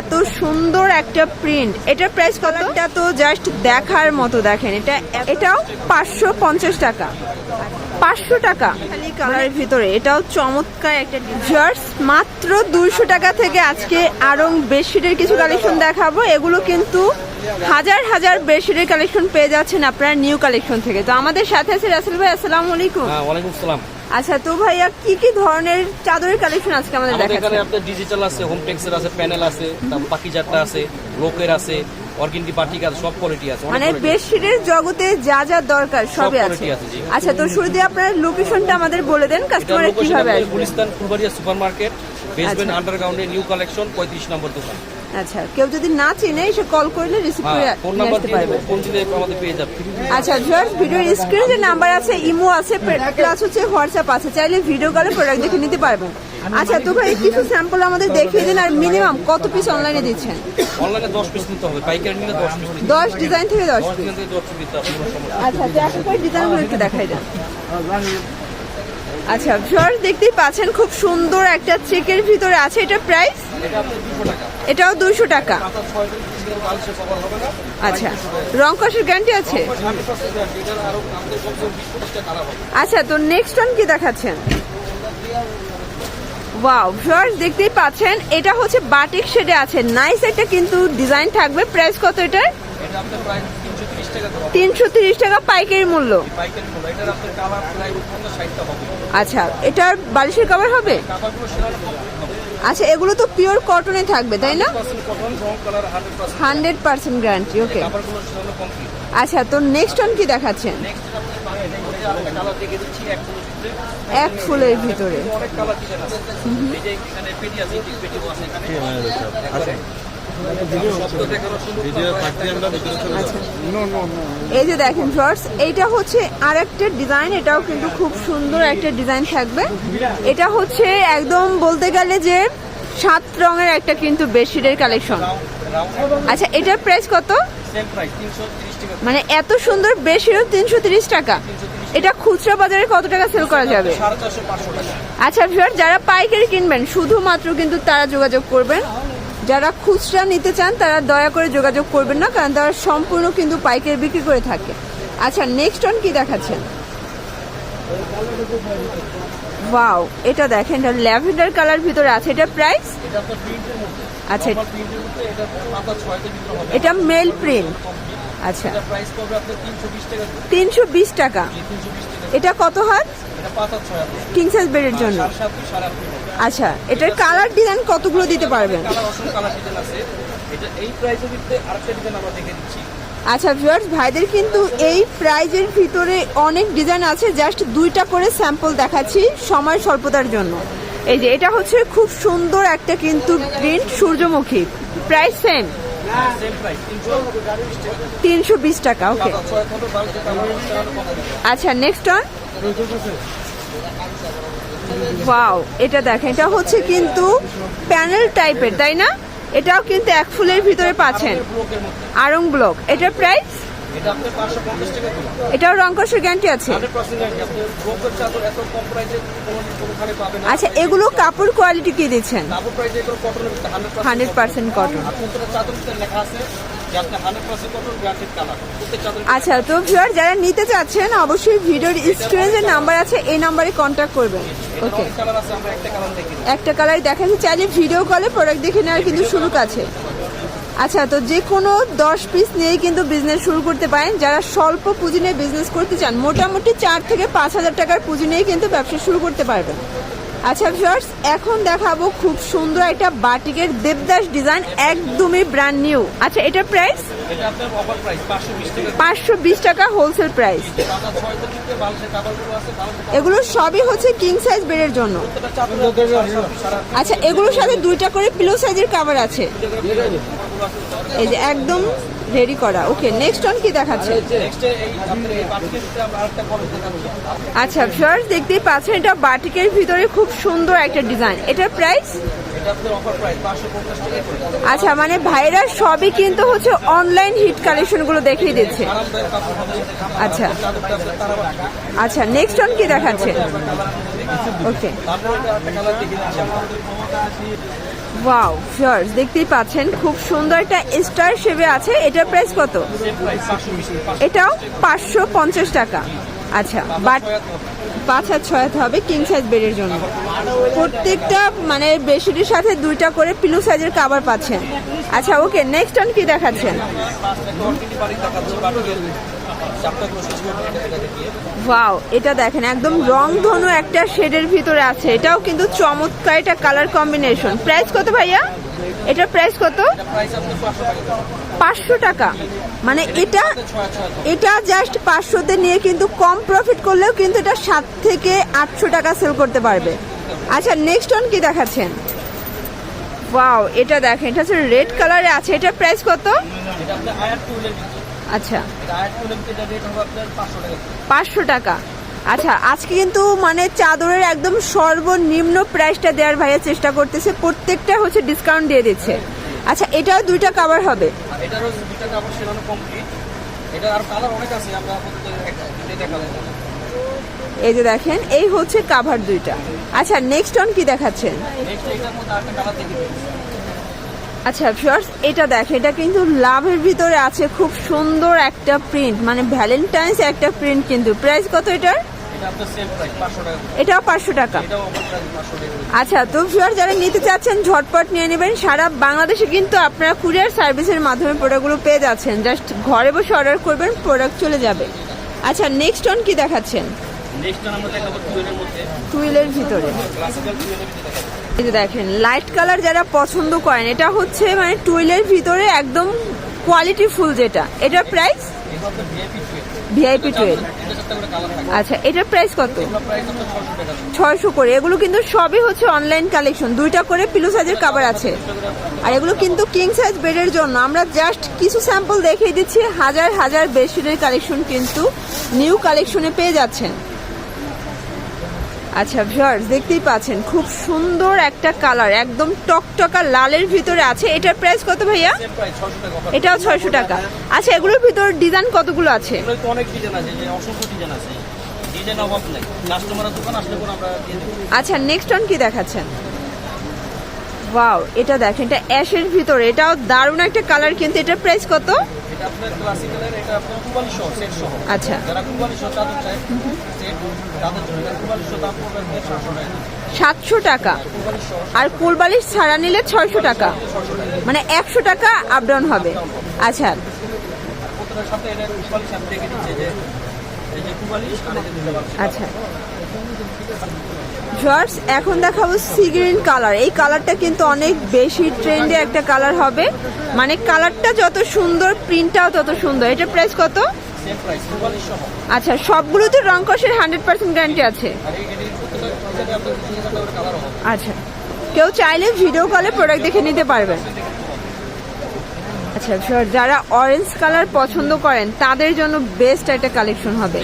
এত সুন্দর একটা প্রিন্ট এটা প্রাইস কতটা তো জাস্ট দেখার মতো দেখেন এটা এটাও পাঁচশো পঞ্চাশ টাকা। পাঁচশো টাকা। খালি কালারের ভিতরে এটাও চমৎকার একটা জার্স মাত্র দুইশো টাকা থেকে আজকে আরও বেডশিটের কিছু কালেকশন দেখাবো। এগুলো কিন্তু হাজার হাজার বেডশিটের কালেকশন পেয়ে যাচ্ছেন আপনারা নিউ কালেকশন থেকে। তো আমাদের সাথে আছে রাসেল ভাই আসসালামু আলাইকুম। হ্যাঁ ওয়ালাইকুম সালাম আচ্ছা তো ভাইয়া কি কি ধরনের চাদরের কালেকশন আজকে আমাদের আমাদের এখানে দেখাচ্ছেন আপনার ডিজিটাল আছে হোম টেক্সের আছে প্যানেল আছে তারপর চারটা আছে লোকের আছে অর্গিনটি পার্টিক আছে সব কোয়ালিটি আছে মানে। বেডশিটের জগতে যা যা দরকার সবই আছে। আচ্ছা তো শুরুতে আপনার লোকেশনটা আমাদের বলে দেন কাস্টমার কীভাবে আসবে? Gulistan Fulbaria super market basement. আন্ডারগ্রাউন্ডে new collection পঁয়ত্রিশ নম্বর দোকান। আচ্ছা কেউ যদি না চিনে এসে কল করলে রিসিভ করে হ্যাঁ আসতে পারবে। আচ্ছা ভিউয়ার্স ভিডিওর স্ক্রিনে যে নাম্বার আছে ইমো আছে প্লাস হচ্ছে হোয়াটসঅ্যাপ আছে চাইলে ভিডিও কলে প্রোডাক্ট দেখে নিতে পারবেন। আচ্ছা তো ভাই কিছু স্যাম্পল আমাদের দেখিয়ে দিন আর মিনিমাম কত পিস অনলাইনে দিচ্ছেন? অনলাইনে দশ পিস নিতে হবে পাইকারি নিলে দশ পিস নিতে দশ ডিজাইন থেকে দশ দশ পিস। আচ্ছা দেখা করে ডিজাইনগুলো একটু দেখাই দেন। আচ্ছা ভিউয়ার্স দেখতেই পাচ্ছেন খুব সুন্দর একটা চেকের ভিতরে আছে। এটা প্রাইস এটা আপনার দুশো টাকা। এটাও আচ্ছা রং কষের গ্যারান্টি আছে? আচ্ছা তো নেক্সট ওয়ান কি দেখাচ্ছেন? ওয়াও ভিউয়ার্স দেখতেই পাচ্ছেন এটা হচ্ছে বাটিক শেডে আছে। নাইস একটা কিন্তু ডিজাইন থাকবে। প্রাইস কত এটার? এটা আপনার প্রায় তিনশো তিরিশ টাকা পাইকারি মূল্য। আচ্ছা এটার বালিশের কভার হবে? কমপ্লিট হবে। আচ্ছা এগুলো তো পিওর কটনে থাকবে তাই না? হান্ড্রেড পার্সেন্ট গ্যারান্টি ওকে আচ্ছা তো নেক্সট ওয়ান কি দেখাচ্ছেন? এক ফুলের ভিতরে। এই যে দেখানো ফ্রস এইটা হচ্ছে আর একটা ডিজাইন এটাও কিন্তু খুব সুন্দর একটা ডিজাইন থাকবে। এটা হচ্ছে একদম বলতে গেলে যে সাত রঙের একটা কিন্তু বেডশিটের কালেকশন আচ্ছা এটার প্রাইস কত? মানে এত সুন্দর বেডশিটও তিনশো তিরিশ টাকা। এটা খুচরা বাজারে কত টাকা সেল করা যাবে? আচ্ছা যারা পাইকারি কিনবেন শুধুমাত্র কিন্তু তারা যোগাযোগ করবেন। যারা খুচরা নিতে চান তারা দয়া করে যোগাযোগ করবেন না কারণ তারা সম্পূর্ণ কিন্তু পাইকারি বিক্রি করে থাকে। আচ্ছা নেক্সট অন কি দেখাচ্ছেন? ওয়াও এটা দেখেন এটা ল্যাভেন্ডার কালার ভিতরে আছে। এটা প্রাইস আচ্ছা। প্রিন্টের মধ্যে এটা মেল প্রিন্ট আচ্ছা। প্রাইস তিনশো বিশ টাকা এটা কত হাত কিং সাইজ বেডের জন্য। আচ্ছা এটার কালার ডিজাইন কতগুলো দিতে পারবেন? কালার ডিজাইন আছে। এটা এই প্রাইসের ভিতরে আরেকটা ডিজাইন আমরা দেখে দিচ্ছি। আচ্ছা ভিউয়ার্স ভাইদের কিন্তু এই প্রাইজের ভিতরে অনেক ডিজাইন আছে জাস্ট দুইটা করে স্যাম্পল দেখাচ্ছি সময় স্বল্পতার জন্য। এই যে এটা হচ্ছে খুব সুন্দর একটা কিন্তু প্রিন্ট সূর্যমুখী। প্রাইস সেম তিনশো বিশ টাকা ওকে আচ্ছা নেক্সট অন ওয়াও এটা দেখেন এটা হচ্ছে কিন্তু প্যানেল টাইপের তাই না? এটাও কিন্তু এক ফুলের ভিতরে পাচ্ছেন। আরং ব্লক এটার প্রাইস এটা দিলাম এটাও রংকসের গ্যারান্টি আছে? প্রাইসে আচ্ছা এগুলো কাপড় কোয়ালিটি কি দিচ্ছেন? প্রাইসে হান্ড্রেড পার্সেন্ট কটন আচ্ছা তো ভিউয়ার যারা নিতে চাচ্ছেন অবশ্যই ভিডিওর স্ক্রিনে যে নাম্বার আছে এই নাম্বারে কন্ট্যাক্ট করবেন। ওকে একটা কালার দেখা যাচ্ছে কালার দেখাচ্ছি চাইলে ভিডিও কলে প্রোডাক্ট দেখে নেওয়ার কিন্তু সুযোগ আছে। আচ্ছা তো যে কোনো দশ পিস নিয়েই কিন্তু বিজনেস শুরু করতে পারেন। যারা স্বল্প পুঁজি নিয়ে বিজনেস করতে চান মোটামুটি চার থেকে পাঁচ হাজার টাকার পুঁজি নিয়েই কিন্তু ব্যবসা শুরু করতে পারবেন। আচ্ছা ভিউয়ার্স এখন দেখাবো খুব সুন্দর একটা বাটিকের দেবদাস ডিজাইন একদমই ব্র্যান্ড নিউ আচ্ছা এটার প্রাইস এটা প্রাইস পাঁচশো বিশ টাকা। হোলসেল প্রাইস এগুলো সবই হচ্ছে কিং সাইজ বেডের জন্য। আচ্ছা এগুলোর সাথে দুইটা করে পিলো সাইজের কাভার আছে। এই যে একদম রেডি করা। ওকে নেক্সট অন কি দেখাচ্ছে? আচ্ছা ফার্স্ট দেখতেই পাচ্ছেন এটা বাটিকের ভিতরে খুব সুন্দর একটা ডিজাইন এটার প্রাইস এটা প্রাইস আচ্ছা মানে ভাইরা সবই কিন্তু হচ্ছে অনলাইন হিট কালেকশনগুলো দেখিয়ে দিচ্ছে। আচ্ছা। আচ্ছা নেক্সট অন কি দেখাচ্ছে? ওকে ওয়াও ফিয়ার্স দেখতেই পাচ্ছেন, খুব সুন্দর একটা স্টার শেপে আছে। এটার প্রাইস কত? এটাও পাঁচশো পঞ্চাশ টাকা। আচ্ছা বাট পাঁচ আর ছয় হাত হবে কিং সাইজ বেডের জন্য। প্রত্যেকটা মানে বেডশিটের সাথে দুইটা করে পিলু সাইজের কাভার পাচ্ছেন। আচ্ছা ওকে নেক্সট অন কি দেখাচ্ছেন? ওয়াও এটা দেখেন, একদম রং ধনু একটা শেডের ভিতরে আছে। এটাও কিন্তু চমৎকার এটা কালার কম্বিনেশন প্রাইস কত ভাইয়া? এটার প্রাইস কত? পাঁচশো টাকা। মানে এটা এটা জাস্ট পাঁচশোতে নিয়ে কিন্তু কম প্রফিট করলেও কিন্তু এটা সাত থেকে আটশো টাকা সেল করতে পারবে। আচ্ছা নেক্সট অন কি দেখাচ্ছেন? ওয়াও এটা দেখেন, এটা হচ্ছে রেড কালারে আছে। এটার প্রাইস কত? আচ্ছা। পাঁচশো টাকা। আচ্ছা আজকে কিন্তু মানে চাদরের একদম সর্বনিম্ন প্রাইসটা দেওয়ার ভাইয়া চেষ্টা করতেছে। প্রত্যেকটা হচ্ছে ডিসকাউন্ট দিয়ে দিচ্ছে। আচ্ছা এটাও দুইটা কাভার হবে? এটারও দুইটা কাপড় সেলানো কমপ্লিট এটা আর কালার অনেক আছে আমরা আপাতত একটা এই যে দেখেন এই হচ্ছে কাভার দুইটা। আচ্ছা নেক্সট অন কি দেখাচ্ছেন? নেক্সট এটার মধ্যে আরেকটা কালার দেখে দিই আচ্ছা ফিয়ার্স এটা দেখ এটা কিন্তু লাভের ভিতরে আছে খুব সুন্দর একটা প্রিন্ট মানে ভ্যালেন্টাইন্স একটা প্রিন্ট কিন্তু। প্রাইস কত এটার? এটাও পাঁচশো টাকা। আচ্ছা তো ফিয়ার যারা নিতে চাচ্ছেন ঝটপট নিয়ে নেবেন। সারা বাংলাদেশে কিন্তু আপনারা কুরিয়ার সার্ভিসের মাধ্যমে প্রোডাক্টগুলো পেয়ে যাচ্ছেন। জাস্ট ঘরে বসে অর্ডার করবেন প্রোডাক্ট চলে যাবে। আচ্ছা নেক্সট অন কি দেখাচ্ছেন? টুইলের ভিতরে। এই যে দেখেন লাইট কালার যারা পছন্দ করেন এটা হচ্ছে মানে টুইলের ভিতরে একদম কোয়ালিটি ফুল যেটা। এটার প্রাইস ভিআইপি টুয়েল আচ্ছা এটার প্রাইস কত? ছয়শো করে। এগুলো কিন্তু সবই হচ্ছে অনলাইন কালেকশন দুইটা করে পিলো সাইজের কাভার আছে। আর এগুলো কিন্তু কিং সাইজ বেডের জন্য। আমরা জাস্ট কিছু স্যাম্পল দেখিয়ে দিচ্ছি। হাজার হাজার বেডশিটের কালেকশন কিন্তু নিউ কালেকশনে পেয়ে যাচ্ছেন। আচ্ছা ভিউয়ার্স দেখতেই পাচ্ছেন খুব সুন্দর একটা কালার একদম টকটকা লালের ভিতরে আছে। এটার প্রাইস কত ভাইয়া। এটাও ছয়শো টাকা। আচ্ছা এগুলোর ভিতর ডিজাইন কতগুলো আছে? অনেক ডিজাইন অসংখ্য ডিজাইন আচ্ছা নেক্সট অন কি দেখাচ্ছেন? ওয়াও এটা দেখেন এটা অ্যাশের ভিতরে এটাও দারুণ একটা কালার কিন্তু এটার প্রাইস কত? এটা আপনার ক্লাসিক্যালের এটা আপনার কুবালি সহ সেট সহ। আচ্ছা। যারা কুবালি সহ চাদর চায় সেট তাদের জন্য কুবালি সহ দাম পড়বে আপনার টাকা। সাতশো টাকা। আর কুলবালিশ ছাড়া নিলে ছয়শো টাকা। মানে একশো টাকা আপ ডাউন হবে। আচ্ছা। আচ্ছা। জর্জ এখন দেখাবো সি গ্রিন কালার। এই কালারটা কিন্তু অনেক বেশি ট্রেন্ডে একটা কালার হবে। মানে কালারটা যত সুন্দর, প্রিন্টটাও তত সুন্দর। এটা প্রাইস কত? আচ্ছা সবগুলোতে রং কষের হান্ড্রেড পার্সেন্ট গ্যারান্টি আছে। আচ্ছা কেউ চাইলে ভিডিও কলে প্রোডাক্ট দেখে নিতে পারবেন। আচ্ছা sure, যারা অরেঞ্জ কালার পছন্দ করেন তাদের জন্য বেস্ট একটা কালেকশন হবে।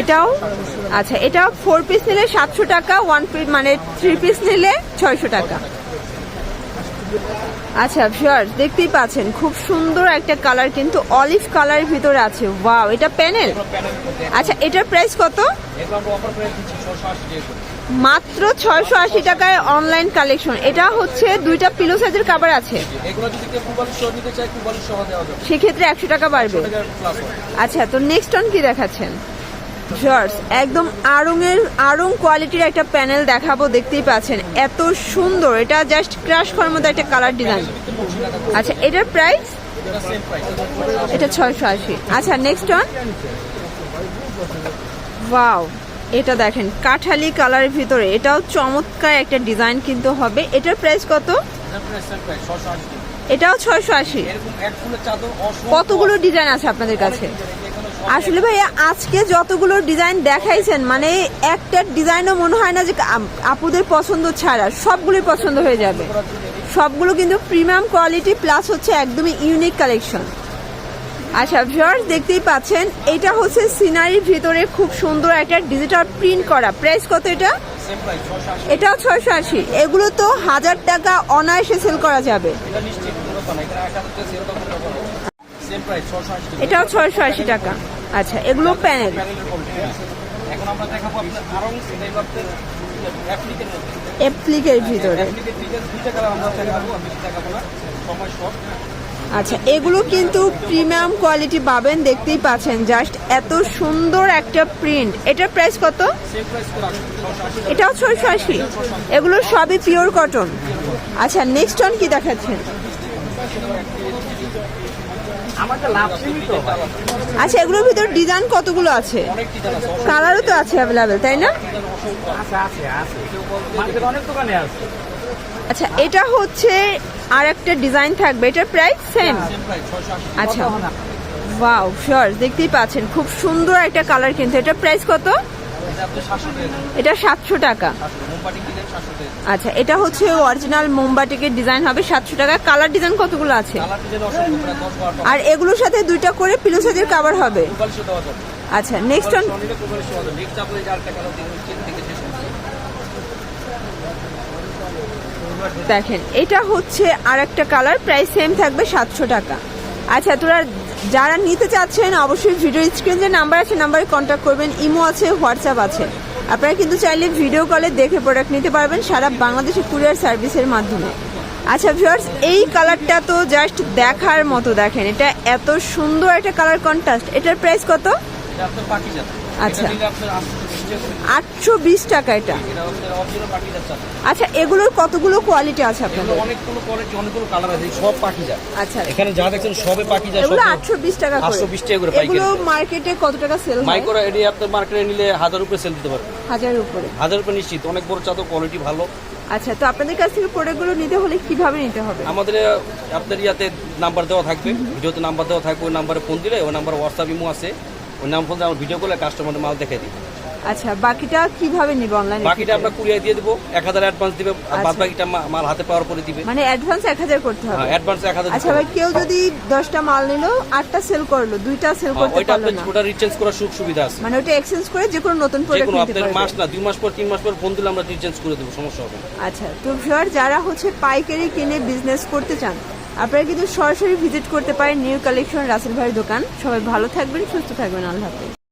এটাও আচ্ছা এটাও ফোর পিস নিলে সাতশো টাকা ওয়ান পিস মানে থ্রি পিস নিলে ছয়শো টাকা। আচ্ছা শিওর দেখতেই পাচ্ছেন খুব সুন্দর একটা কালার কিন্তু অলিভ কালারের ভিতরে আছে। ওয়াও এটা প্যানেল আচ্ছা এটার প্রাইস কত? মাত্র ছয়শো আশি টাকায় অনলাইন কালেকশন এটা হচ্ছে দুইটা পিলো সাইজের কাবার আছে। সেক্ষেত্রে একশো টাকা বাড়বে। আচ্ছা তো নেক্সট অন কি দেখাচ্ছেন? জর্জ একদম আড়ংয়ের আড়ং কোয়ালিটির একটা প্যানেল দেখাবো দেখতেই পাচ্ছেন। এত সুন্দর এটা জাস্ট ক্রাশ করার মতো একটা কালার ডিজাইন আচ্ছা এটার প্রাইস এটা ছয়শো আশি। আচ্ছা নেক্সট অন ওয়াও এটা দেখেন কাঠালি কালারের ভিতরে। এটাও চমৎকার একটা ডিজাইন কিন্তু হবে। এটার প্রাইস কত? এটাও ছয়শো আশি। কতগুলো ডিজাইন আছে আপনাদের কাছে? আসলে ভাইয়া আজকে যতগুলো ডিজাইন দেখাইছেন মানে একটা ডিজাইনও মনে হয় না যে আপ- আপুদের পছন্দ ছাড়া সবগুলোই পছন্দ হয়ে যাবে। সবগুলো কিন্তু প্রিমিয়াম কোয়ালিটি প্লাস হচ্ছে একদমই ইউনিক কালেকশন আচ্ছা ভিউয়ার্স দেখতেই পাচ্ছেন এটা হচ্ছে সিনারির ভিতরে খুব সুন্দর একটা ডিজিটাল প্রিন্ট করা। প্রাইস কত এটা? এটাও ছয়শো আশি। এগুলো তো হাজার টাকা অনায়াসে সেল করা যাবে। এটাও ছয়শো আশি টাকা। আচ্ছা এগুলো প্যানেল প্যানেলের কোয়ালিটি এখন আমরা দেখাবো আপনার আরং এটা হলো অ্যাপ্লিকের ভিতরে। অ্যাপ্লিকের ডিটেলস দুইটা কালার আমরা দেখাবো আমি দেখাবো না। সময় শর্ট আচ্ছা এগুলো কিন্তু প্রিমিয়াম কোয়ালিটি পাবেন, দেখতেই পাচ্ছেন। জাস্ট এত সুন্দর একটা প্রিন্ট এটার প্রাইস কত? এটাও ছয়শো আশি। এগুলো সবই পিওর কটন আচ্ছা নেক্সট অন কি দেখাচ্ছেন? আচ্ছা এগুলোর ভিতর ডিজাইন কতগুলো আছে? কালারও তো আছে অ্যাভেলেবেল তাই না? আচ্ছা এটা হচ্ছে আর একটা ডিজাইন থাকবে এটার প্রাইস সেম আচ্ছা। ওয়াও শিওর দেখতেই পাচ্ছেন। খুব সুন্দর একটা কালার কিন্তু। এটার প্রাইস কত? এটা সাতশো টাকা। আচ্ছা এটা হচ্ছে অরিজিনাল মোমবাটিকের ডিজাইন হবে সাতশো টাকা। কালার ডিজাইন কতগুলো আছে? আর এগুলোর সাথে দুইটা করে পিলো সাইজের কাভার হবে? আচ্ছা নেক্সট অন দেখেন এটা হচ্ছে আর একটা কালার প্রাইস সেম থাকবে সাতশো টাকা। আচ্ছা তোরা যারা নিতে চাচ্ছেন অবশ্যই ভিডিও স্ক্রিন যে নাম্বার আছে নাম্বারে কন্ট্যাক্ট করবেন। ইমো আছে হোয়াটসঅ্যাপ আছে। আপনারা কিন্তু চাইলে ভিডিও কলে দেখে প্রোডাক্ট নিতে পারবেন সারা বাংলাদেশে কুরিয়ার সার্ভিসের মাধ্যমে। আচ্ছা ভিউয়ার্স এই কালারটা তো জাস্ট দেখার মতো দেখেন। এটা এত সুন্দর একটা কালার কন্ট্রাস্ট এটার প্রাইস কত? আচ্ছা। আটশো বিশ টাকা। আটশো বিশ এটা। আচ্ছা এগুলোর কতগুলো কোয়ালিটি আছে আপনাদের? অনেকগুলো কোয়ালিটি অনেকগুলো কালার আছে সব পাখি যায় আচ্ছা। এখানে যা দেখছেন সবে পাখি যায় এগুলো আটশো বিশ টাকা করে। 820 টাকা করে এগুলো মার্কেটে কত টাকা সেল হয়? মাইক্রো এডি আপনার মার্কেটে নিলে হাজার উপরে সেল দিতে পারবে হাজারের উপরে। হাজার উপরে নিশ্চিত। অনেক বড় চাদর কোয়ালিটি ভালো। আচ্ছা তো আপনাদের কাছ থেকে প্রোডাক্টগুলো নিতে হলে কীভাবে নিতে হবে? আমাদের আপনার ইয়াতে নাম্বার দেওয়া থাকবে। ভিডিওতে নাম্বার দেওয়া থাকবে। ওই নাম্বারে ফোন দিলে ওই নাম্বার হোয়াটসঅ্যাপ ইমো আছে। ওই নাম্বার ফোন আমার ভিডিও করলে কাস্টমারের মাল দেখে দিই আচ্ছা বাকিটা কীভাবে নিবে অনলাইনে বাকিটা আমরা কুরিয়ার দিয়ে দেবো এক হাজার অ্যাডভান্স দিবে বাদ বাকিটা মাল হাতে পাওয়ার পরে দিবে। মানে অ্যাডভান্স এক হাজার করতে হবে? অ্যাডভান্স এক হাজার আচ্ছা ভাই কেউ যদি দশটা মাল নিল আটটা সেল করল দুইটা সেল করতে হ্যাঁ, পারল না। ওটা রিচেঞ্জ করার সুখ সুবিধা আছে। মানে ওটা এক্সচেঞ্জ করে যে কোনো নতুন প্রোডাক্ট নিতে পারবে। মাস না দুই মাস পর তিন মাস পর ফোন দিলে আমরা রিচেঞ্জ করে দেবো সমস্যা হবে আচ্ছা তো ভিউয়ার যারা হচ্ছে পাইকারি কিনে বিজনেস করতে চান আপনারা কিন্তু সরাসরি ভিজিট করতে পারেন নিউ কালেকশন রাসেল ভাইয়ের দোকান। সবাই ভালো থাকবেন সুস্থ থাকবেন আল্লাহ হাফেজ।